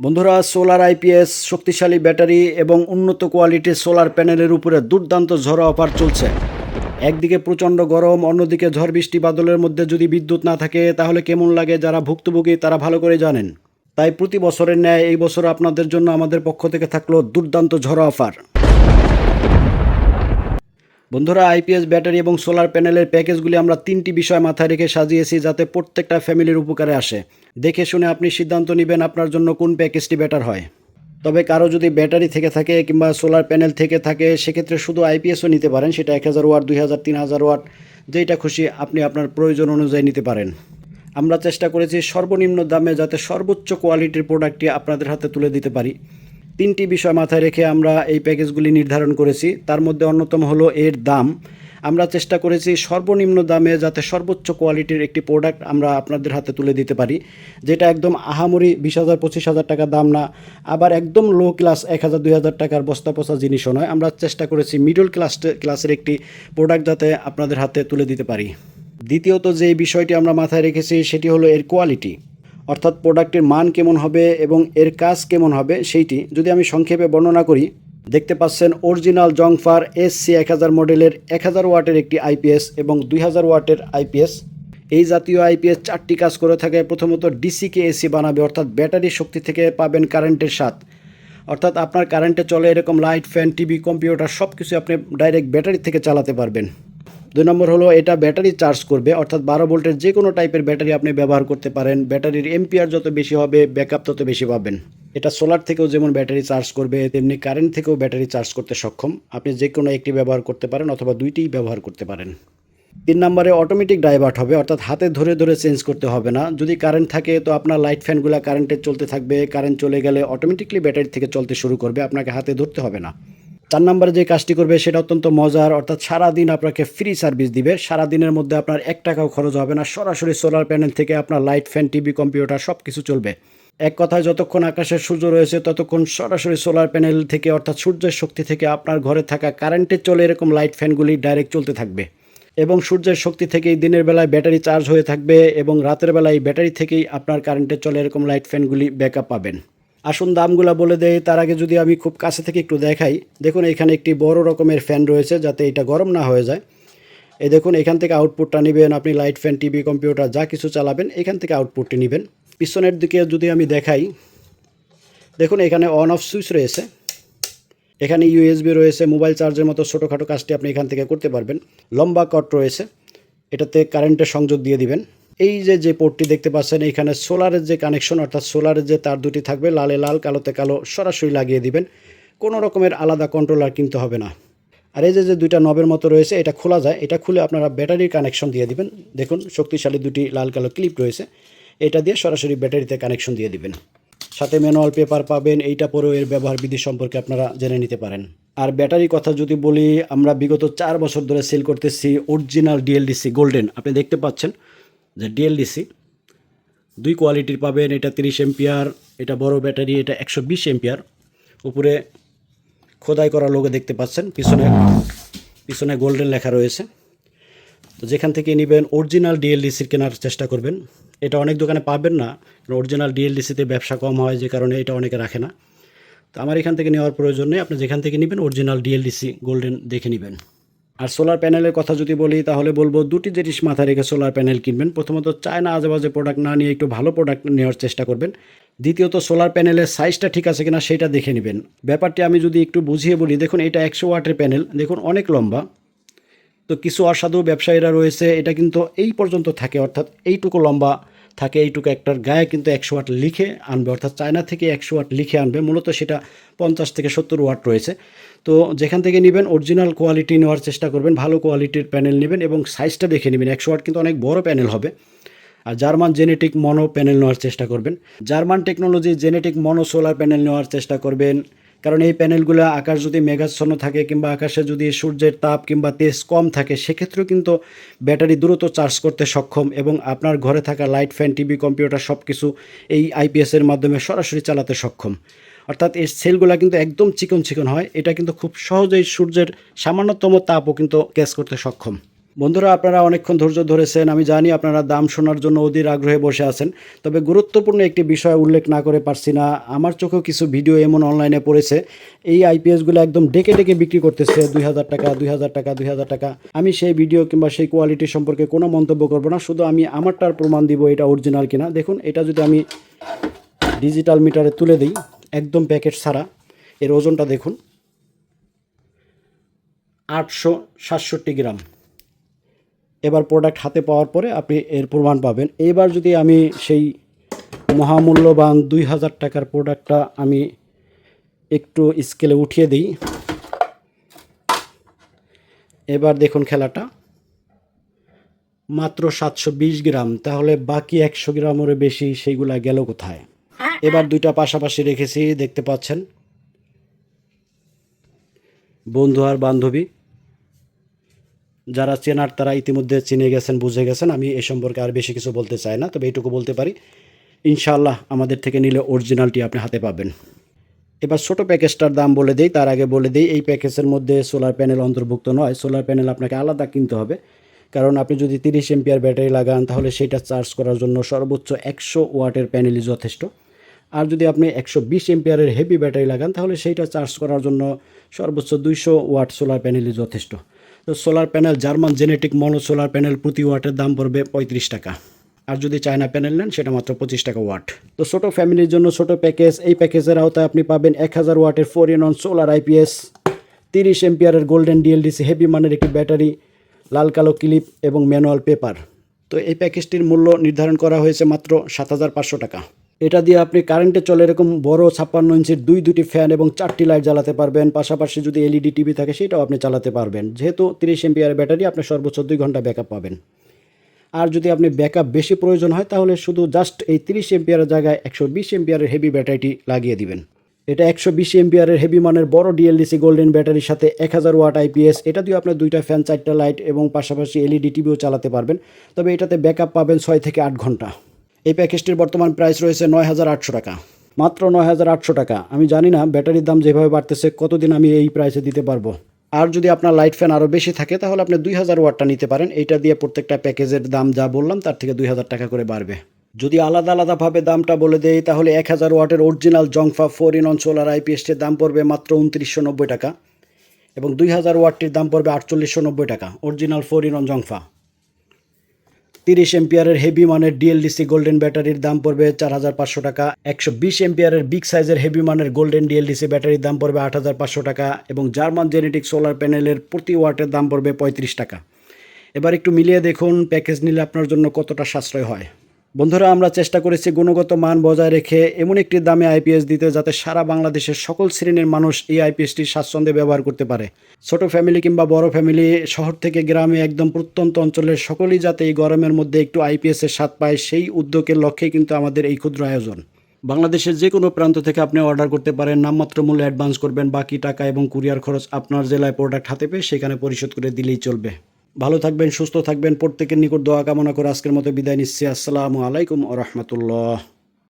বন্ধুরা, solar IPS, শক্তিশালী battery এবং উন্নত কোয়ালিটির সোলার প্যানেলের উপরে দুর্দান্ত ঝড়ো অফার চলছে। একদিকে প্রচণ্ড গরম, অন্যদিকে ঝড় বৃষ্টি বাদলের মধ্যে যদি বিদ্যুৎ না থাকে, তাহলে কেমন লাগে যারা ভুক্তভোগী, তারা ভালো করে জানেন। তাই প্রতি বছরের ন্যায় এই বছর আপনাদের জন্য আমাদের পক্ষ থেকে থাকল দুর্দান্ত ঝড়ো অফার। বন্ধুরা, আইপিএস ব্যাটারি এবং সোলার প্যানেলের প্যাকেজগুলি আমরা তিনটি বিষয় মাথায় রেখে সাজিয়েছি যাতে প্রত্যেকটা ফ্যামিলির উপকারে আসে। দেখে শুনে আপনি সিদ্ধান্ত নেবেন আপনার জন্য কোন প্যাকেজটি বেটার হয়। তবে কারও যদি ব্যাটারি থেকে থাকে কিংবা সোলার প্যানেল থেকে থাকে, সেক্ষেত্রে শুধু আইপিএসও নিতে পারেন, সেটা এক হাজার ওয়াট, দুই হাজার, তিন হাজার ওয়াট, যেইটা খুশি আপনি আপনার প্রয়োজন অনুযায়ী নিতে পারেন। আমরা চেষ্টা করেছি সর্বনিম্ন দামে যাতে সর্বোচ্চ কোয়ালিটির প্রোডাক্টটি আপনাদের হাতে তুলে দিতে পারি। তিনটি বিষয় মাথায় রেখে আমরা এই প্যাকেজগুলি নির্ধারণ করেছি। তার মধ্যে অন্যতম হলো এর দাম। আমরা চেষ্টা করেছি সর্বনিম্ন দামে যাতে সর্বোচ্চ কোয়ালিটির একটি প্রোডাক্ট আমরা আপনাদের হাতে তুলে দিতে পারি, যেটা একদম আহামরি বিশ হাজার, পঁচিশ হাজার টাকা দাম না, আবার একদম লো ক্লাস এক হাজার, দুই হাজার টাকার বস্তা পচা জিনিসও নয়। আমরা চেষ্টা করেছি মিডল ক্লাস ক্লাসের একটি প্রোডাক্ট যাতে আপনাদের হাতে তুলে দিতে পারি। দ্বিতীয়ত যে বিষয়টি আমরা মাথায় রেখেছি, সেটি হলো এর কোয়ালিটি অর্থাৎ প্রোডাক্টের মান কেমন হবে এবং এর কাজ কেমন হবে সেইটি যদি আমি সংক্ষেপে বর্ণনা করি, দেখতে পাচ্ছেন অরিজিনাল জংফার এস সি এক হাজার মডেলের এক হাজার ওয়াটের একটি আইপিএস এবং দুই হাজার ওয়াটের আইপিএস এই জাতীয় আইপিএস চারটি কাজ করে থাকে, প্রথমত ডিসিকে এসি বানাবে, অর্থাৎ ব্যাটারি শক্তি থেকে পাবেন কারেন্টের স্বাদ। অর্থাৎ আপনার কারেন্টে চলে এরকম লাইট, ফ্যান, টিভি, কম্পিউটার সব কিছু আপনি ডাইরেক্ট ব্যাটারি থেকে চালাতে পারবেন। দুই নম্বর হলো এটা ব্যাটারি চার্জ করবে, অর্থাৎ বারো ভোল্টের যে কোনো টাইপের ব্যাটারি আপনি ব্যবহার করতে পারেন। ব্যাটারির এমপিআর যত বেশি হবে, ব্যাকআপ তত বেশি পাবেন। এটা সোলার থেকেও যেমন ব্যাটারি চার্জ করবে, তেমনি কারেন্ট থেকেও ব্যাটারি চার্জ করতে সক্ষম। আপনি যে কোনো একটি ব্যবহার করতে পারেন অথবা দুইটিই ব্যবহার করতে পারেন। তিন নম্বরে অটোমেটিক ডাইভার্ট হবে, অর্থাৎ হাতে ধরে ধরে চেঞ্জ করতে হবে না। যদি কারেন্ট থাকে, তো আপনার লাইট ফ্যানগুলো কারেন্টে চলতে থাকবে। কারেন্ট চলে গেলে অটোমেটিকলি ব্যাটারি থেকে চলতে শুরু করবে। আপনাকে হাতে ধরতে হবে না। চার নম্বরে যে কাজটি করবে সেটা অত্যন্ত মজার, অর্থাৎ সারাদিন আপনাকে ফ্রি সার্ভিস দিবে। সারাদিনের মধ্যে আপনার এক টাকাও খরচ হবে না। সরাসরি সোলার প্যানেল থেকে আপনার লাইট ফ্যান টিভি কম্পিউটার সব কিছু চলবে। এক কথায় যতক্ষণ আকাশের সূর্য রয়েছে, ততক্ষণ সরাসরি সোলার প্যানেল থেকে, অর্থাৎ সূর্যের শক্তি থেকে আপনার ঘরে থাকা কারেন্টে চলে এরকম লাইট ফ্যানগুলি ডাইরেক্ট চলতে থাকবে। এবং সূর্যের শক্তি থেকেই দিনের বেলায় ব্যাটারি চার্জ হয়ে থাকবে এবং রাতের বেলায় ব্যাটারি থেকেই আপনার কারেন্টে চলে এরকম লাইট ফ্যানগুলি ব্যাকআপ পাবেন। আসুন দামগুলো বলে দেয় তার আগে যদি আমি খুব কাছে থেকে একটু দেখাই। দেখুন, এখানে একটি বড় রকমের ফ্যান রয়েছে, যাতে এটা গরম না হয়ে যায়। এই দেখুন, এখান থেকে আউটপুটটা নেবেন আপনি লাইট ফ্যান টিভি কম্পিউটার যা কিছু চালাবেন, এখান থেকে আউটপুটটি নেবেন। পিছনের দিকে যদি আমি দেখাই, দেখুন, এখানে অন অফ সুইচ রয়েছে। এখানে ইউএসবি রয়েছে মোবাইল চার্জের মতো ছোটোখাটো কাজটি আপনি এখান থেকে করতে পারবেন। লম্বা কট রয়েছে, এটাতে কারেন্টের সংযোগ দিয়ে দিবেন। এই যে যে পোর্টটি দেখতে পাচ্ছেন এখানে সোলারের যে কানেকশন অর্থাৎ সোলারের যে তার দুটি থাকবে, লালে, লাল, কালোতে কালো, সরাসরি লাগিয়ে দিবেন। কোনো রকমের আলাদা কন্ট্রোলার কিনতে হবে না। আর এই যে যে দুইটা নবের মতো রয়েছে, এটা খোলা যায়। এটা খুলে আপনারা ব্যাটারির কানেকশন দিয়ে দিবেন। দেখুন, শক্তিশালী দুটি লাল, কালো ক্লিপ রয়েছে। এটা দিয়ে সরাসরি ব্যাটারিতে কানেকশন দিয়ে দিবেন। সাথে ম্যানুয়াল পেপার পাবেন। এইটা পরেও এর ব্যবহার বিধি সম্পর্কে আপনারা জেনে নিতে পারেন। আর ব্যাটারি কথা যদি বলি, আমরা বিগত চার বছর ধরে সেল করতেছি অরিজিনাল ডিএলডিসি গোল্ডেন আপনি দেখতে পাচ্ছেন যে ডিএলডিসি দুই কোয়ালিটির পাবেন, এটা তিরিশ এম্পিয়ার এটা বড় ব্যাটারি, এটা একশো বিশ এম্পিয়ার উপরে খোদাই করা লোগো দেখতে পাচ্ছেন, পিছনে পিছনে গোল্ডেন লেখা রয়েছে। তো যেখান থেকে নেবেন অরিজিনাল ডিএলডিসির কেনার চেষ্টা করবেন। এটা অনেক দোকানে পাবেন না অরিজিনাল ডিএলডিসিতে ব্যবসা কম হয়, যে কারণে এটা অনেকে রাখে না। তো আমার এখান থেকে নেওয়ার প্রয়োজন নেই, আপনি যেখান থেকে নেবেন অরিজিনাল ডিএলডিসি গোল্ডেন দেখে নেবেন। আর সোলার প্যানেলের কথা যদি বলি, তাহলে বলব দুটি জিনিস মাথায় রেখে সোলার প্যানেল কিনবেন। প্রথমত চায়না আজেবাজে প্রোডাক্ট না নিয়ে একটু ভালো প্রোডাক্ট নেওয়ার চেষ্টা করবেন। দ্বিতীয়ত সোলার প্যানেলের সাইজটা ঠিক আছে কিনা সেটা দেখে নেবেন। ব্যাপারটি আমি যদি একটু বুঝিয়ে বলি, দেখুন এটা একশো ওয়াটের প্যানেল দেখুন অনেক লম্বা। তো কিছু অসাধু ব্যবসায়ীরা রয়েছে, এটা কিন্তু এই পর্যন্ত থাকে, অর্থাৎ এইটুকু লম্বা থাকে এইটুকু একটার গায়ে কিন্তু একশো ওয়াট লিখে আনবে, অর্থাৎ চায়না থেকে একশো ওয়াট লিখে আনবে, মূলত সেটা পঞ্চাশ থেকে সত্তর ওয়াট রয়েছে। তো যেখান থেকে নেবেন অরিজিনাল কোয়ালিটি নেওয়ার চেষ্টা করবেন, ভালো কোয়ালিটির প্যানেল নেবেন এবং সাইজটা দেখে নেবেন, একশো ওয়াট কিন্তু অনেক বড় প্যানেল হবে। আর জার্মান জেনেটিক মনো প্যানেল নেওয়ার চেষ্টা করবেন। German technology genetic mono solar panel নেওয়ার চেষ্টা করবেন। কারণ এই প্যানেলগুলো আকাশ যদি মেঘাচ্ছন্ন থাকে কিংবা আকাশে যদি সূর্যের তাপ কিংবা তেজ কম থাকে, সেক্ষেত্রেও কিন্তু ব্যাটারি দ্রুত চার্জ করতে সক্ষম এবং আপনার ঘরে থাকা লাইট ফ্যান, টিভি, কম্পিউটার সব কিছু এই আইপিএসের মাধ্যমে সরাসরি চালাতে সক্ষম। অর্থাৎ এই সেলগুলো কিন্তু একদম চিকন চিকন হয়, এটা কিন্তু খুব সহজেই সূর্যের সামান্যতম তাপও কিন্তু ক্যাচ করতে সক্ষম। বন্ধুরা, আপনারা অনেকক্ষণ ধৈর্য ধরেছেন। আমি জানি আপনারা দাম শোনার জন্য অধীর আগ্রহে বসে আছেন। তবে গুরুত্বপূর্ণ একটি বিষয় উল্লেখ না করে পারছি না। আমার চোখেও কিছু ভিডিও এমন অনলাইনে পড়েছে। এই আইপিএসগুলো একদম ডেকে ডেকে বিক্রি করতেছে। দুই হাজার টাকা, দুই হাজার টাকা, দুই হাজার টাকা। আমি সেই ভিডিও কিংবা সেই কোয়ালিটি সম্পর্কে কোনো মন্তব্য করব না। শুধু আমি আমারটার প্রমাণ দিব এটা অরিজিনাল কিনা। দেখুন, এটা যদি আমি ডিজিটাল মিটারে তুলে দিই, একদম প্যাকেট ছাড়া, এর ওজনটা দেখুন। আটশো সাতষট্টি গ্রাম। এবার প্রোডাক্ট হাতে পাওয়ার পরে আপনি এর প্রমাণ পাবেন। এবার যদি আমি সেই মহামূল্যবান দুই হাজার টাকার প্রোডাক্টটা আমি একটু স্কেলে উঠিয়ে দিই। এবার দেখুন খেলাটা। মাত্র সাতশো বিশ গ্রাম, তাহলে বাকি একশো গ্রামের বেশি সেইগুলা গেল কোথায়? এবার দুইটা পাশাপাশি রেখেছি, দেখতে পাচ্ছেন। বন্ধু আর বান্ধবী যারা চেনার তারা ইতিমধ্যে চিনে গেছেন, বুঝে গেছেন। আমি এ সম্পর্কে আর বেশি কিছু বলতে চাই না, তবে এইটুকু বলতে পারি। ইনশাআল্লাহ আমাদের থেকে নিলে অরিজিনালটি আপনি হাতে পাবেন। এবার ছোট প্যাকেজটার দাম বলে দিই, তার আগে বলে দিই, এই প্যাকেজের মধ্যে সোলার প্যানেল অন্তর্ভুক্ত নয়। সোলার প্যানেল আপনাকে আলাদা কিনতে হবে, কারণ আপনি যদি তিরিশ এমপিআর ব্যাটারি লাগান, তাহলে সেটা চার্জ করার জন্য সর্বোচ্চ একশো ওয়াটের প্যানেলই যথেষ্ট। আর যদি আপনি একশো বিশ এমপিআরের হেভি ব্যাটারি লাগান, তাহলে সেইটা চার্জ করার জন্য সর্বোচ্চ দুইশো ওয়াট সোলার প্যানেলই যথেষ্ট। Solar panel German genetic mono solar panel প্রতি ওয়াটের দাম পড়বে পঁয়ত্রিশ টাকা। আর যদি চায়না প্যানেল নেন, সেটা মাত্র পঁচিশ টাকা ওয়াট তো ছোটো ফ্যামিলির জন্য ছোট প্যাকেজ এই প্যাকেজের আওতায় আপনি পাবেন এক হাজার ওয়াটের four in one solar IPS তিরিশ এমপিআরের গোল্ডেন ডিএলডিসি হেভি মানের একটি ব্যাটারি লাল কালো ক্লিপ এবং ম্যানুয়াল পেপার তো এই প্যাকেজটির মূল্য নির্ধারণ করা হয়েছে মাত্র সাত হাজার পাঁচশো টাকা। এটা দিয়ে আপনি কারেন্টে চলে এরকম বড় ছাপ্পান্ন ইঞ্চির দুই, দুটি ফ্যান এবং চারটি লাইট জ্বালাতে পারবেন। পাশাপাশি যদি এলইডি টিভি থাকে, সেটাও আপনি চালাতে পারবেন। যেহেতু তিরিশ এমপিআর ব্যাটারি, আপনি সর্বোচ্চ দুই ঘণ্টা ব্যাকআপ পাবেন। আর যদি আপনি ব্যাকআপ বেশি প্রয়োজন হয়, তাহলে শুধু জাস্ট এই তিরিশ এমপিআরের জায়গায় একশো বিশ এমপিআরের হেভি ব্যাটারিটি লাগিয়ে দিবেন। এটা একশো বিশ এমপিআরের হেভি মানের বড় ডিএলডিসি গোল্ডেন ব্যাটারির সাথে এক হাজার ওয়াট আইপিএস এটা দিয়ে আপনার দুইটা ফ্যান চারটা লাইট এবং পাশাপাশি এলইডি টিভিও চালাতে পারবেন। তবে এটাতে ব্যাকআপ পাবেন ছয় থেকে আট ঘণ্টা। এই প্যাকেজটির বর্তমান প্রাইস রয়েছে নয় হাজার আটশো টাকা। মাত্র নয় হাজার আটশো টাকা। আমি জানি না ব্যাটারির দাম যেভাবে বাড়তেছে, কতদিন আমি এই প্রাইসে দিতে পারব। আর যদি আপনার লাইট ফ্যান আরও বেশি থাকে, তাহলে আপনি দুই হাজার ওয়াটটা নিতে পারেন। এইটা দিয়ে প্রত্যেকটা প্যাকেজের দাম যা বললাম, তার থেকে দুই হাজার টাকা করে বাড়বে। যদি আলাদা আলাদাভাবে দামটা বলে দেই, তাহলে এক হাজার ওয়াটের original Jongfa four in one solar আইপিএসটির দাম পড়বে মাত্র উনত্রিশশো নব্বই টাকা এবং দুই হাজার ওয়াটটির দাম পড়বে আটচল্লিশশো নব্বই টাকা অরিজিনাল ফোর ইন অন জংফা তিরিশ এম্পিয়ারের হেভি মানের ডিএলডিসি গোল্ডেন ব্যাটারির দাম পড়বে চার হাজার পাঁচশো টাকা। একশো বিশ এম্পিয়ারের বিগ সাইজের হেভি মানের গোল্ডেন ডিএলডিসি ব্যাটারির দাম পড়বে আট হাজার পাঁচশো টাকা এবং জার্মান জেনেটিক সোলার প্যানেলের প্রতি ওয়াটের দাম পড়বে পঁয়ত্রিশ টাকা। এবার একটু মিলিয়ে দেখুন প্যাকেজ নিলে আপনার জন্য কতটা সাশ্রয় হয়। বন্ধুরা, আমরা চেষ্টা করেছি গুণগত মান বজায় রেখে এমন একটি দামে আইপিএস দিতে যাতে সারা বাংলাদেশের সকল শ্রেণির মানুষ এই আইপিএসটি স্বাচ্ছন্দ্যে ব্যবহার করতে পারে। ছোট ফ্যামিলি কিংবা বড় ফ্যামিলি শহর থেকে গ্রামে একদম প্রত্যন্ত অঞ্চলের সকলেই যাতে এই গরমের মধ্যে একটু আইপিএসের স্বাদ পায়, সেই উদ্যোগের লক্ষ্যে কিন্তু আমাদের এই ক্ষুদ্র আয়োজন। বাংলাদেশের যে কোনো প্রান্ত থেকে আপনি অর্ডার করতে পারেন, নামমাত্র মূল্যে অ্যাডভান্স করবেন, বাকি টাকা এবং কুরিয়ার খরচ আপনার জেলায় প্রোডাক্ট হাতে পেয়ে সেখানে পরিশোধ করে দিলেই চলবে। ভালো থাকবেন, সুস্থ থাকবেন। প্রত্যেকের নিকট দোয়া কামনা করে আজকের মতো বিদায় নিচ্ছি। আসসালামু আলাইকুম ও রহমতুল্লাহ।